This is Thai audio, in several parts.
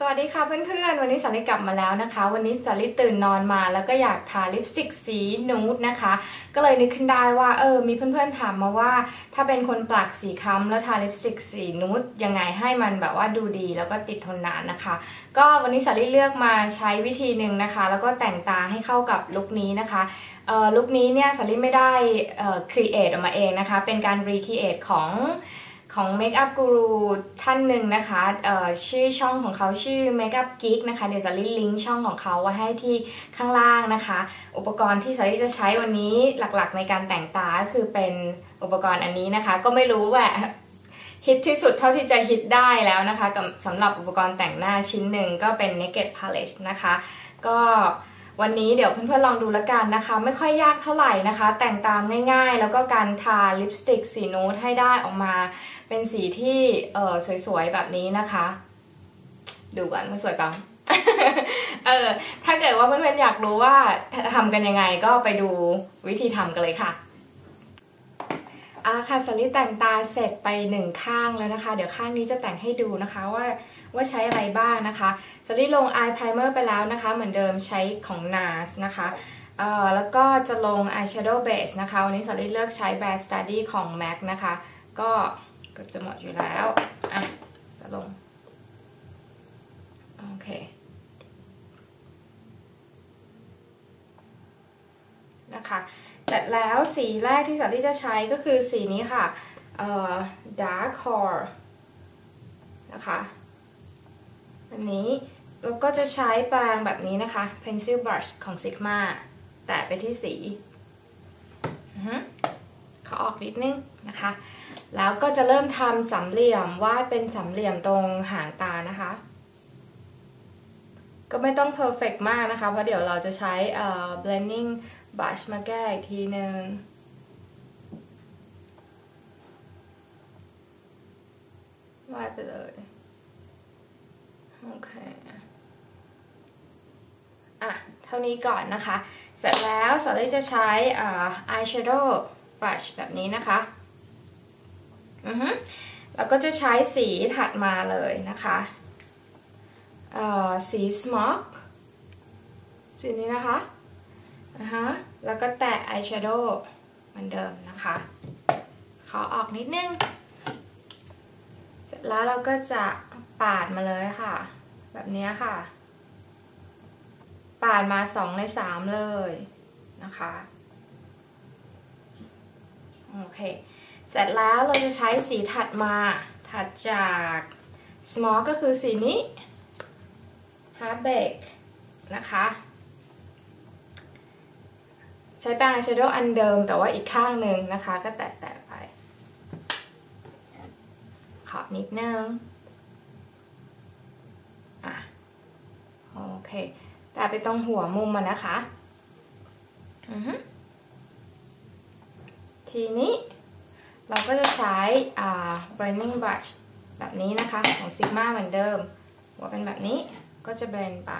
สวัสดีค่ะเพื่อนๆ วันนี้สาริกลับมาแล้วนะคะ วันนี้สาริตื่นนอนมาแล้วก็อยากทาลิปสติกสีนูดนะคะ ก็เลยนึกขึ้นได้ว่าเออมีเพื่อนๆถามมาว่า ถ้าเป็นคนปากสีค้ำแล้วทาลิปสติกสีนูดยังไงให้มันแบบว่าดูดีแล้วก็ติดทนนานนะคะ ก็วันนี้สาริเลือกมาใช้วิธีหนึ่งนะคะ แล้วก็แต่งตาให้เข้ากับลุคนี้นะคะเอ่อลุคนี้เนี่ยสาริไม่ได้เอ่อครีเอทออกมาเองนะคะ เป็นการรีครีเอทของ ของเมคอัพกูรูท่านหนึ่งนะคะชื่อช่องของเขาชื่อ Makeup Geek นะคะ เดี๋ยวจะลิงก์ช่องของเขาไว้ให้ที่ข้างล่างนะคะ อุปกรณ์ที่สาริจะใช้วันนี้หลักๆ ในการแต่งตาก็คือเป็นอุปกรณ์อันนี้นะคะ ก็ไม่รู้ว่าฮิตที่สุดเท่าที่จะฮิตได้แล้วนะคะสำหรับอุปกรณ์แต่งหน้าชิ้นหนึ่งก็เป็น Naked Palette นะคะ ก็วันนี้เดี๋ยวเพื่อนๆลองดูล้วกันนะคะ ไม่ค่อยยากเท่าไหร่นะคะ แต่งตามง่ายๆ แล้วก็การทาลิปสติกสีนูดให้ได้ออกมา เป็นสีที่เออสวยๆแบบนี้นะคะ ดูกันว่าสวยปังเออถ้าเกิดว่าเพื่อนๆอยากรู้ว่าทำกันยังไงก็ไปดูวิธีทำกันเลยค่ะอาค่ะสลิแต่งตาเสร็จไปหนึ่งข้างแล้วนะคะ เดี๋ยวข้างนี้จะแต่งให้ดูนะคะว่าว่าใช้อะไรบ้างนะคะสลิลง eye primer ไปแล้วนะคะ เหมือนเดิมใช้ของ NARS นะคะเอ่อแล้วก็จะลง eyeshadow base นะคะ วันนี้สลิเลือกใช้ Bare Study ของ MAC นะคะ ก็ กือบจะหมดอยู่แล้ว อะ จะลง โอเค นะคะเสร็จแล้วสีแรกที่สัตว์ที่จะใช้ก็คือสีนี้ค่ะ เอ่อ dark core นะคะอันนี้แล้วก็จะใช้แปรงแบบนี้นะคะ pencil brush ของ Sigma แตะไปที่สีขอออกนิดนึงนะคะ แล้วก็จะเริ่มทำสามเหลี่ยมวาดเป็นสามเหลี่ยมตรงหางตานะคะ ก็ไม่ต้อง perfect มากนะคะ เพราะเดี๋ยวเราจะใช้ blending brush มาแก้อีกทีหนึ่งวาดไปเลยโอเคอะ เท่านี้ก่อนนะคะ เสร็จแล้วสอรี่จะใช้ eyeshadow brush แบบนี้นะคะ แล้วก็จะใช้สีถัดมาเลยนะคะสี smoke สีนี้นะคะอะฮะแล้วก็แตะ eyeshadow เหมือนเดิมนะคะ ขอออกนิดนึง เสร็จแล้วเราก็จะปาดมาเลยค่ะ แบบนี้ค่ะ ปาดมาสองในสามเลยนะคะ โอเค เสร็จแล้วเราจะใช้สีถัดมาถัดจาก small ก็คือสีนี้ half bake นะคะ ใช้แป้งอายแชโดว์อันเดิมแต่ว่าอีกข้างหนึ่งนะคะ ก็แตะๆไป ขอบนิดนึงอะโอเค แต่ไปตรงหัวมุมมันนะคะ ทีนี้ เราก็จะใช้ blending brush แบบนี้นะคะของ Sigma เหมือนเดิมหัวเป็นแบบนี้ก็จะเบลนไป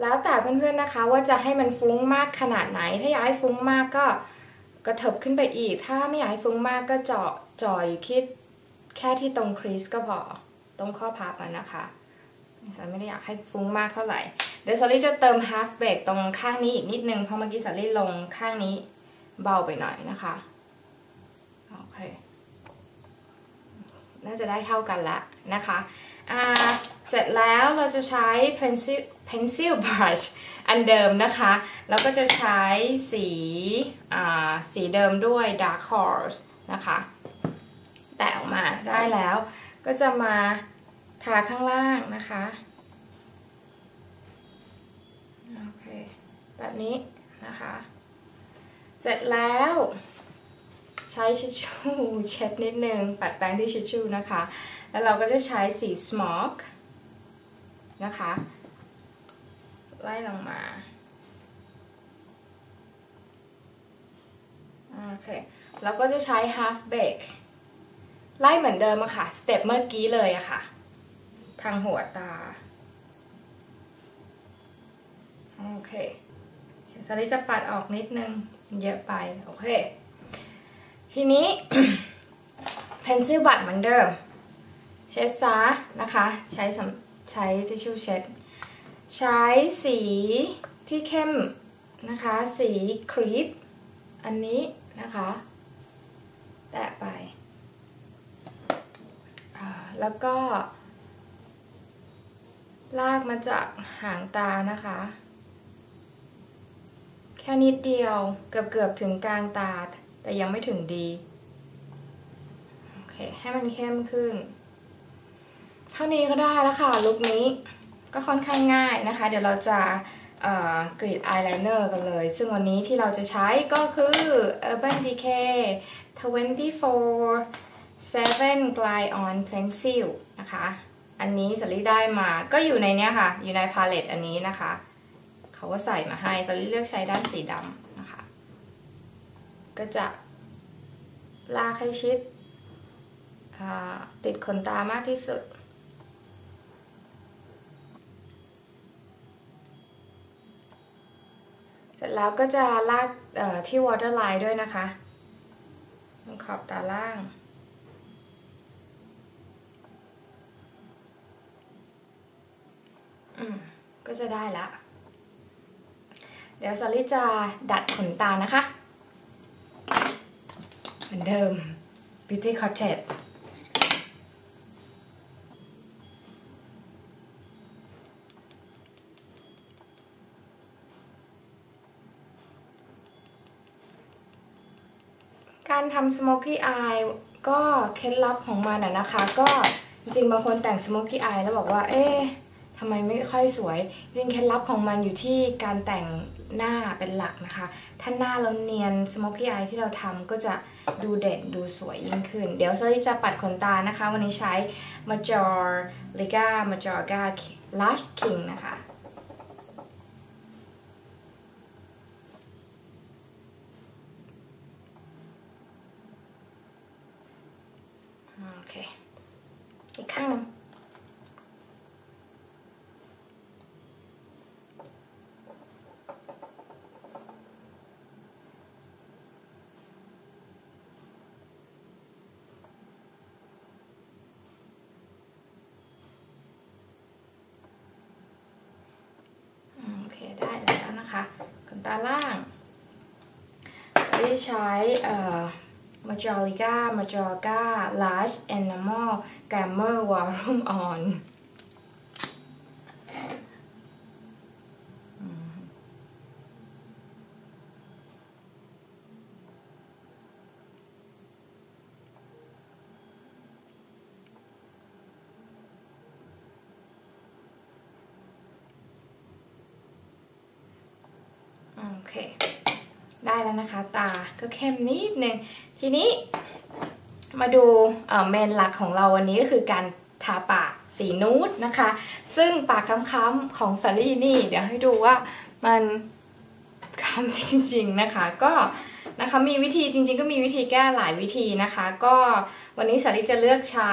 แล้วแต่เพื่อนๆนะคะว่าจะให้มันฟุ้งมากขนาดไหน ถ้าอยากให้ฟุ้งมากก็กระเถิบขึ้นไปอีก ถ้าไม่อยากให้ฟุ้งมากก็เจาะจ่ออยู่คิดแค่ที่ตรงครีสก็พอ ตรงข้อพับมันนะคะ ฉันไม่ได้อยากให้ฟุ้งมากเท่าไหร่ เดี๋ยวซอรี่จะเติม half bake ตรงข้างนี้อีกนิดนึง เพราะเมื่อกี้ซอรี่ลงข้างนี้เบาไปหน่อยนะคะ โอเค น่าจะได้เท่ากันละนะคะอ่าเสร็จแล้วเราจะใช้ pencil pencil brush อันเดิมนะคะ แล้วก็จะใช้สีอ่าสีเดิมด้วย dark horse นะคะ แตะออกมาได้แล้วก็จะมา ทาข้างล่างนะคะโอเคแบบนี้นะคะ เสร็จแล้วใช้ชิชชู่เช็ดนิดนึง ปัดแป้งที่ชิชชู่นะคะ แล้วเราก็จะใช้สี smoke นะคะ ไล่ลงมาโอเคแล้วก็จะใช้ half bake ไล่เหมือนเดิมอะค่ะ สเต็ปเมื่อกี้เลยอะค่ะ ทางหัวตา โอเคสลิจะปัดออกนิดนึง เยอะไป โอเค ทีนี้เพนซิลบัตเหมือนเดิม เช็ดซะนะคะ ใช้ใช้ทิชชู่เช็ด ใช้สีที่เข้มนะคะ สีครีป อันนี้นะคะ แตะไป แล้วก็ ลากมาจากหางตานะคะ แค่นิดเดียวเกือบเกือบถึงกลางตา แต่ยังไม่ถึงดี โอเค ให้มันเข้มขึ้น เท่านี้ก็ได้แล้วค่ะลุคนี้ก็ค่อนข้างง่ายนะคะ เดี๋ยวเราจะกรีดอายไลเนอร์กันเลย ซึ่งวันนี้ที่เราจะใช้ก็คือ Urban Decay 24 7 Glide On Pencil นะคะ อันนี้สลิได้มาก็อยู่ในเนี้ยค่ะ อยู่ในพาเลตอันนี้นะคะ เขาก็ใส่มาให้สลิเลือกใช้ด้านสีดำนะคะ ก็จะลากให้ชิด ติดขนตามากที่สุดเสร็จแล้วก็จะลากที่ waterline ด้วยนะคะขอบตาล่าง อืมก็จะได้ละ เดี๋ยวซอลี่จะดัดขนตานะคะ เหมือนเดิม Beauty Cottage การทำ smoky eye ก็เคล็ดลับของมันอะนะคะ ก็จริงบางคนแต่ง smoky eye แล้วบอกว่า เอ๊ะ ทำไมไม่ค่อยสวยจริงเคล็ดลับของมันอยู่ที่การแต่งหน้าเป็นหลักนะคะ ถ้าหน้าเราเนียน smoky eye ที่เราทำก็จะดูเด่นดูสวยยิ่งขึ้น เดี๋ยวซอยจะปัดขนตานะคะ วันนี้ใช้ Majorliga Majorga Lash King นะคะโอเค อีกข้างหนึ่งโอเค ได้แล้วนะคะขน ตาล่างจะใช้เอ่อ Majorica Majorica Large Animal Grammar Volume On โอเค ได้แล้วนะคะ ตาก็เข้มนิดนึง ทีนี้มาดูเมนหลักของเราวันนี้ก็คือการทาปากสีนูดนะคะ ซึ่งปากค้ำๆของสาลี่นี่ เดี๋ยวให้ดูว่ามันค้ำจริงๆนะคะ ก็นะคะมีวิธีจริงๆ ก็มีวิธีแก้หลายวิธีนะคะ ก็วันนี้สาลี่จะเลือกใช้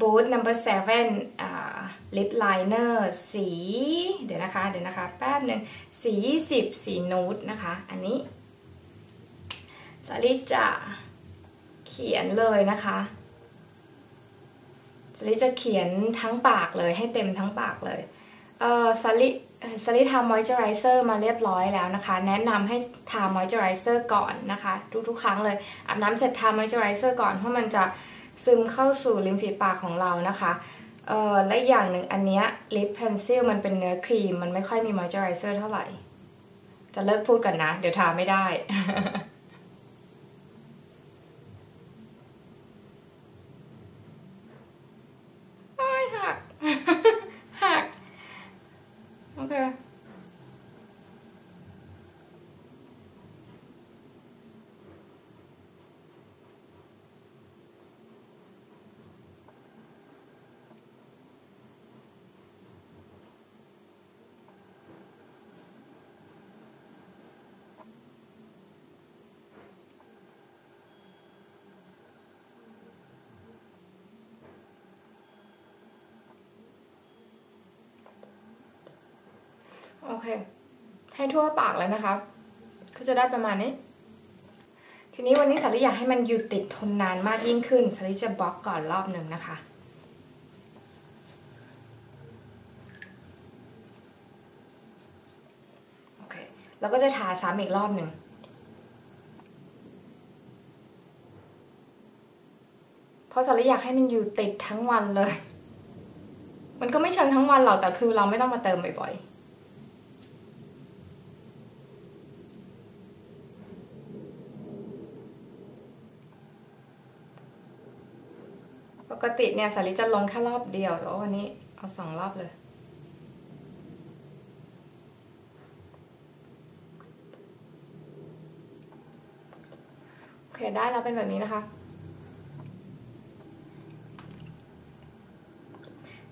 บูธ number seven ลิปไลเนอร์สี เดี๋ยวนะคะ เดี๋ยวนะคะ แป๊บหนึ่งสี 20 สีนูดนะคะ อันนี้สาลิจะเขียนเลยนะคะสาลิจะเขียนทั้งปากเลยให้เต็มทั้งปากเลย เออสาลิสลิทามอยเจอไรเซอร์มาเรียบร้อยแล้วนะคะ แนะนำให้ทามอยเจอไรเซอร์ก่อนนะคะ ทุกๆครั้งเลยอาบน้ำเสร็จทามอยเจอไรเซอร์ก่อนเพราะมันจะซึมเข้าสู่ริมฝีปากของเรานะคะ เออและอย่างหนึ่งอันเนี้ยลิปเพนซิลมันเป็นเนื้อครีม มันไม่ค่อยมีมอยเจอไรเซอร์เท่าไหร่ จะเลิกพูดกันนะ เดี๋ยวทาไม่ได้ โอ้ยหัก หัก โอเค โอเค ให้ทั่วปากแล้วนะคะก็จะได้ประมาณนี้ ทีนี้วันนี้สาริอยากให้มันอยู่ติดทนนานมากยิ่งขึ้นสาริจะบล็อกก่อนรอบหนึ่งนะคะโอเคแล้วก็จะทาซ้ำอีกรอบหนึ่งเพราะสาริอยากให้มันอยู่ติดทั้งวันเลย มันก็ไม่เชิงทั้งวันหรอกแต่คือเราไม่ต้องมาเติมบ่อยๆ กติเนี่ยสาริจะลงแค่รอบเดียวแต่ว่าวันนี้เอาสองรอบเลยโอเคได้แล้วเป็นแบบนี้นะคะ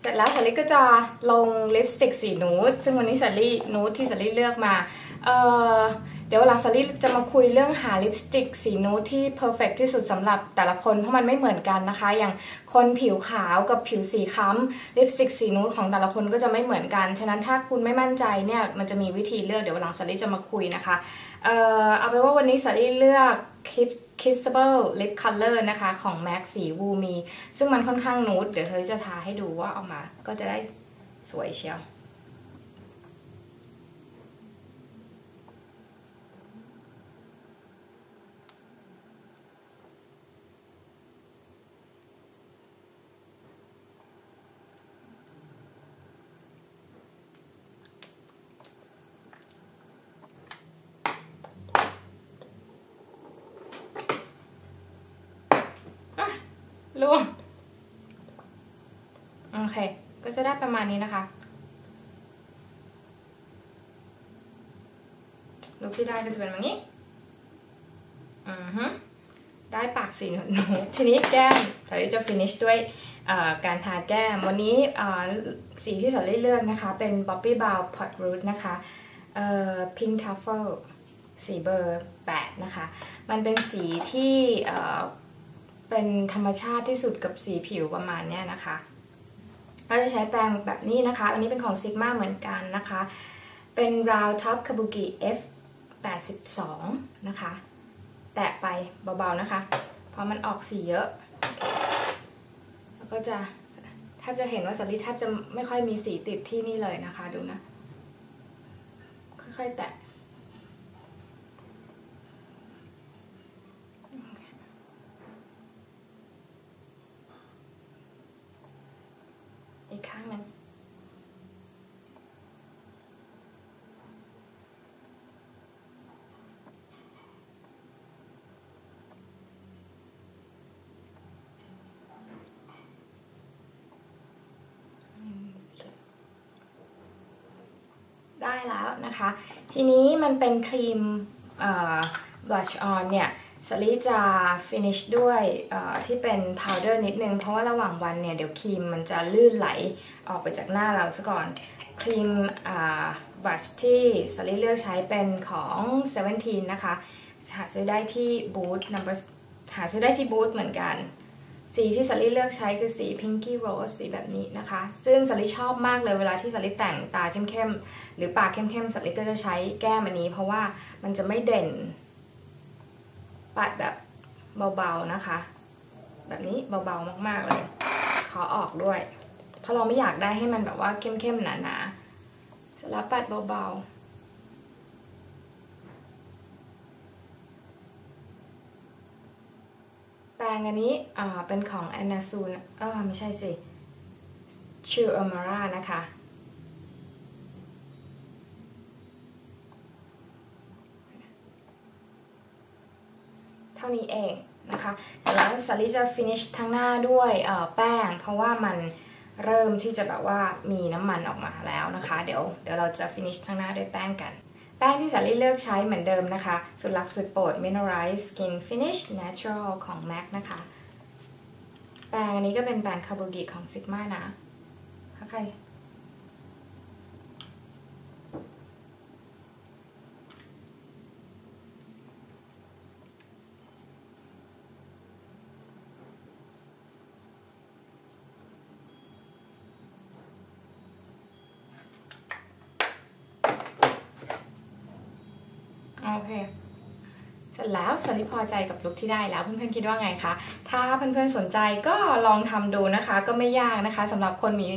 เสร็จแล้วสาลิก็จะลงลิปสติกสีนูดซึ่งวันนี้สาลินูดที่สาลิเลือกมา เอ่อ เดี๋ยวเวลาสาลิจะมาคุยเรื่องหาลิปสติกสีนูดที่เพอร์เฟกที่สุดสำหรับแต่ละคนเพราะมันไม่เหมือนกันนะคะ อย่างคนผิวขาวกับผิวสีคล้ำลิปสติกสีนูดของแต่ละคนก็จะไม่เหมือนกัน ฉะนั้นถ้าคุณไม่มั่นใจเนี่ยมันจะมีวิธีเลือกเดี๋ยวหลังสาลิจะมาคุยนะคะ เอ่อเอาเป็นว่าวันนี้สาลีเลือก Kissable Lip Color นะคะ ของ MAC สีวูมีซึ่งมันค่อนข้างนูดเดี๋ยวสาลีจะทาให้ดูว่าออกมาก็จะได้สวยเชียว ล่วงโอเค ก็จะได้ประมาณนี้นะคะลุคที่ได้ก็จะเป็นแบบนี้ อือฮึได้ปากสีหนูทีนี้แก้มสาลีจะฟินิชด้วยการทาแก้ม วันนี้สีที่สาลีเลือกนะคะ เป็น Bobbi Brown Pot Root นะคะเอ่อ Pink Truffle สีเบอร์ 8 นะคะ มันเป็นสีที่ เป็นธรรมชาติที่สุดกับสีผิวประมาณเนี้ยนะคะเราจะใช้แปรงแบบนี้นะคะ อันนี้เป็นของ Sigma เหมือนกันนะคะ เป็น Round Top Kabuki F 82นะคะ แตะไปเบาๆนะคะ เพราะมันออกสีเยอะ แล้วก็จะแทบจะเห็นว่าสลิแทบจะไม่ค่อยมีสีติดที่นี่เลยนะคะดูนะ ค่อยๆแตะ หนึ่งได้แล้วนะคะ ทีนี้มันเป็นครีม blush on เนี่ย สลีจะ finish ด้วยที่เป็น powder นิดนึง เพราะว่าระหว่างวันเนี่ย เดี๋ยวครีมมันจะลื่นไหลออกไปจากหน้าเราซะก่อน ครีมบลัชที่สลีเลือกใช้เป็นของ 17 นะคะ หาซื้อได้ที่บูธ number หาซื้อได้ที่บูธเหมือนกัน สีที่สลีเลือกใช้คือสี pinky rose สีแบบนี้นะคะ ซึ่งสลีชอบมากเลยเวลาที่สลีแต่งตาเข้มๆ หรือปากเข้มๆสลีก็จะใช้แก้มอันนี้ เพราะว่ามันจะไม่เด่น ปัดแบบเบาๆนะคะ แบบนี้เบาๆมากๆเลยขอออกด้วย เพราะเราไม่อยากได้ให้มันแบบว่าเข้มๆหนาๆเสร็จแล้วปัดเบาๆแปรงอันนี้อ่าเป็นของแอนนาซูนเออไม่ใช่สิชิลอมาร่านะคะานี้เองนะคะเสร็จแล้วสาลีจะ finish ทั้งหน้าด้วยแป้ง เพราะว่ามันเริ่มที่จะแบบว่ามีน้ำมันออกมาแล้วนะคะ เดี๋ยวเดี๋ยวเราจะ finish ทั้งหน้าด้วยแป้งกัน แป้งที่สาลีเลือกใช้เหมือนเดิมนะคะ สุดหลักสุดโปรด Mineralize Skin Finish Natural ของ MAC นะคะ แปรงอันนี้ก็เป็นแปรงคาบูกิของ Sigma นะถ้าใคร อเคเสร็จแล้วสลิปพอใจกับลุคที่ได้แล้วเพื่อนๆคิดว่าไงคะถ้าเพื่อนๆสนใจก็ลองทำดูนะคะ ก็ไม่ยากนะคะสำหรับคนมี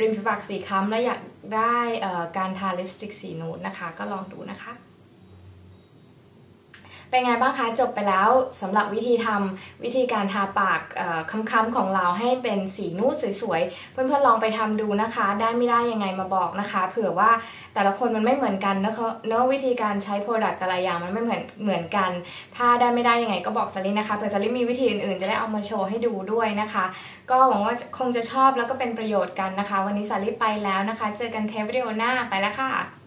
ริมฝีปากสีคล้ำและอยากได้การทาลิปสติกสีนูดนะคะ ก็ลองดูนะคะ เป็นไงบ้างคะจบไปแล้วสำหรับวิธีทำวิธีการทาปากเอ่อค้ำๆของเราให้เป็นสีนูดสวยๆ เพื่อนๆลองไปทำดูนะคะ ได้ไม่ได้ยังไงมาบอกนะคะ เผื่อว่าแต่ละคนมันไม่เหมือนกันนะคะเนื้อวิธีการใช้โปรดักต์แต่ละอย่างมันไม่เหมือนเหมือนกัน ถ้าได้ไม่ได้ยังไงก็บอกสลินนะคะเผื่อสลินมีวิธีอื่นๆ จะได้เอามาโชว์ให้ดูด้วยนะคะ ก็หวังว่าคงจะชอบแล้วก็เป็นประโยชน์กันนะคะ วันนี้สลินไปแล้วนะคะ เจอกันเทปวิดีโอหน้าไปแล้วค่ะ